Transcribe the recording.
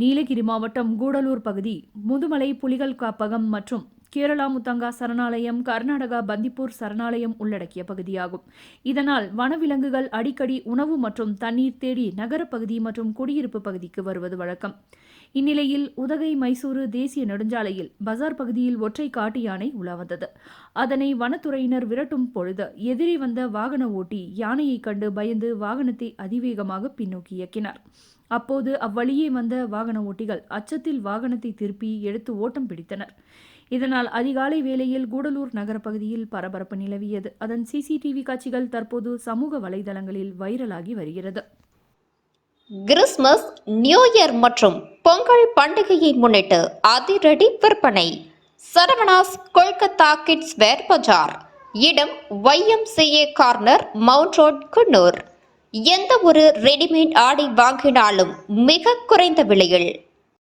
நீலகிரி மாவட்டம் கூடலூர் பகுதி முதுமலை புலிகள் காப்பகம் மற்றும் கேரளா முத்தங்கா சரணாலயம் கர்நாடகா பந்திப்பூர் சரணாலயம் உள்ளடக்கிய பகுதியாகும். இதனால் வனவிலங்குகள் அடிக்கடி உணவு மற்றும் தண்ணீர் தேடி நகரப்பகுதி மற்றும் குடியிருப்பு பகுதிக்கு வருவது வழக்கம். இந்நிலையில் உதகை மைசூரு தேசிய நெடுஞ்சாலையில் பஜார் பகுதியில் ஒற்றை காட்டு யானை உலா வந்தது. அதனை வனத்துறையினர் விரட்டும் பொழுது எதிரே வந்த வாகன ஓட்டி யானையை கண்டு பயந்து வாகனத்தை அதிவேகமாக பின்னோக்கி இயக்கினார். அப்போது அவ்வழியே வந்த வாகன ஓட்டிகள் அச்சத்தில் வாகனத்தை திருப்பி எடுத்து ஓட்டம் பிடித்தனர். இதனால் அதிகாலை வேளையில் கூடலூர் நகர பகுதியில் பரபரப்பு நிலவியது. அதன் சிசிடிவி காட்சிகள் தற்போது சமூக வலைதளங்களில் வைரலாகி வருகிறது. கிறிஸ்மஸ் நியூ இயர் மற்றும் பொங்கல் பண்டிகையை முன்னிட்டு அதிரடி விற்பனை. சரவணாஸ் கொல்கத்தா கிட்ஸ் வேர் பஜார். இடம் YMCA corner mount road Coonoor. எந்த ஒரு ரெடிமேட் ஆடை வாங்கினாலும் மிக குறைந்த விலையில்